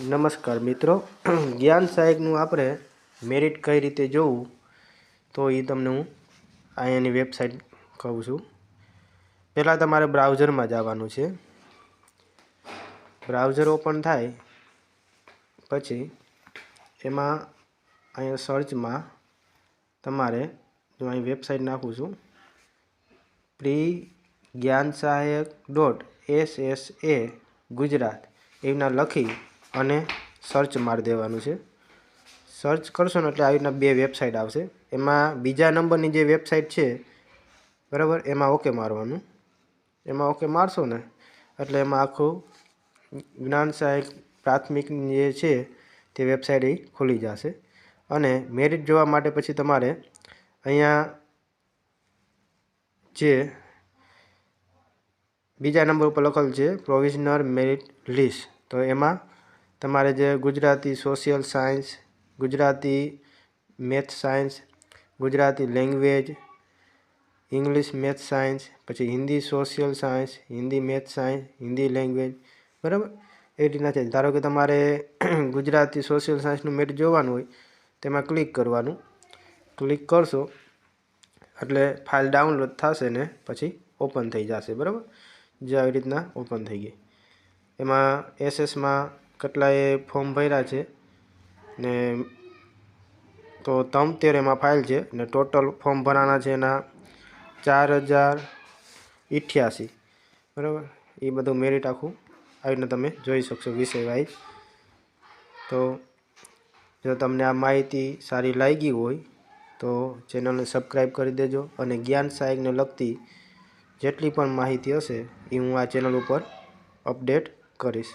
નમસ્કાર મિત્રો. જ્ઞાન સહાયકનું આપણે મેરિટ કઈ રીતે જોવું, તો એ તમને હું અહીંયાની વેબસાઇટ કહું છું. પહેલાં તમારે બ્રાઉઝરમાં જવાનું છે. બ્રાઉઝર ઓપન થાય, પછી એમાં અહીંયા સર્ચમાં તમારે, જો અહીં વેબસાઇટ નાખું છું pre Gyan Sahayak dot S S A Gujarat, એના લખી અને સર્ચ મારી દેવાનું છે. સર્ચ કરશો ને એટલે આવી રીતના બે વેબસાઇટ આવશે. એમાં બીજા નંબરની જે વેબસાઇટ છે, બરાબર, એમાં ઓકે મારવાનું. એમાં ઓકે મારશો ને, એટલે એમાં આખું જ્ઞાન સહાયક પ્રાથમિક જે છે, તે વેબસાઇટ એ ખુલી જશે. અને મેરિટ જોવા માટે પછી તમારે અહીંયા જે બીજા નંબર ઉપર લખેલું છે પ્રોવિઝનર મેરિટ લિસ્ટ તો એમાં તમારે જે Gujarati social science Gujarati math science Gujarati language English math science પછી Hindi social science Hindi math science Hindi language બરાબર? એ રીતના છે. ધારો કે તમારે ગુજરાતી સોશિયલ સાયન્સનું મેટ જોવાનું હોય, તેમાં ક્લિક કરવાનું. ક્લિક કરશો, એટલે ફાઇલ ડાઉનલોડ થશે ને પછી ઓપન થઈ જશે, બરાબર? જે આવી રીતના ઓપન થઈ ગઈ. એમાં એસએસમાં કેટલાય ફોર્મ ભર્યા છે ને તો તમતેર એમાં ફાઇલ છે ને ટોટલ ફોર્મ ભરાના છે એના ચાર હજાર અઠ્યાસી બરાબર? એ બધું મેરિટ આખું આવી રીતે તમે જોઈ શકશો વિષય વાઇઝ તો જો તમને આ માહિતી સારી લાગી હોય તો ચેનલને સબસ્ક્રાઈબ કરી દેજો અને જ્ઞાન સહાયકને લગતી જેટલી પણ માહિતી હશે એ હું આ ચેનલ ઉપર અપડેટ કરીશ.